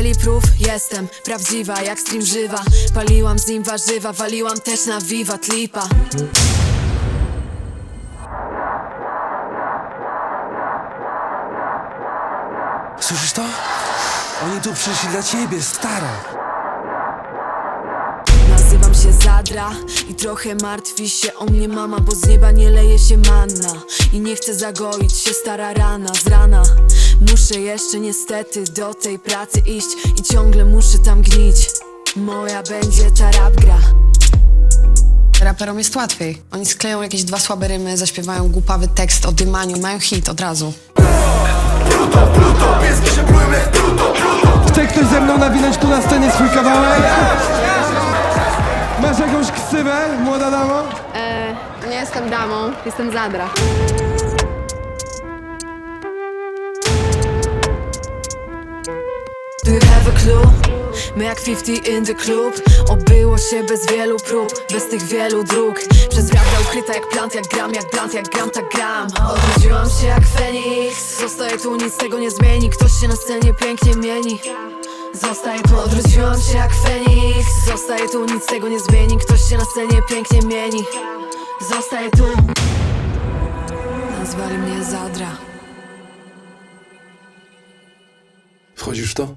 Aniżeli prób, jestem prawdziwa jak stream żywa Paliłam z nim warzywa, waliłam też na wiwat lipa Słyszysz to? Oni tu przyszli dla ciebie, stara. Się i trochę martwi się o mnie mama Bo z nieba nie leje się manna I nie chcę zagoić się stara rana z rana Muszę jeszcze niestety do tej pracy iść I ciągle muszę tam gnić Moja będzie ta rap gra Raperom jest łatwiej. Oni skleją jakieś dwa słabe rymy, zaśpiewają głupawy tekst o dymaniu, mają hit od razu. Chce ktoś ze mną nawinąć tu na scenie swój kawałek? Masz jakąś ksywę, młoda damo? Nie jestem damą, jestem Zadra. Do you have a clue? My jak 50 in the club. Obyło się bez wielu prób Bez tych wielu dróg. Przez wiatr ukryta jak plant, jak gram, jak blant, jak gram, tak gram. Odrodziłam się jak Feniks Zostaję tu, nic tego nie zmieni. Ktoś się na scenie pięknie mieni. Zostaję tu, odwróciłam się jak Feniks Zostaję tu, nic tego nie zmieni. Ktoś się na scenie pięknie mieni. Zostaję tu. Nazwali mnie Zadra. Wchodzisz w to?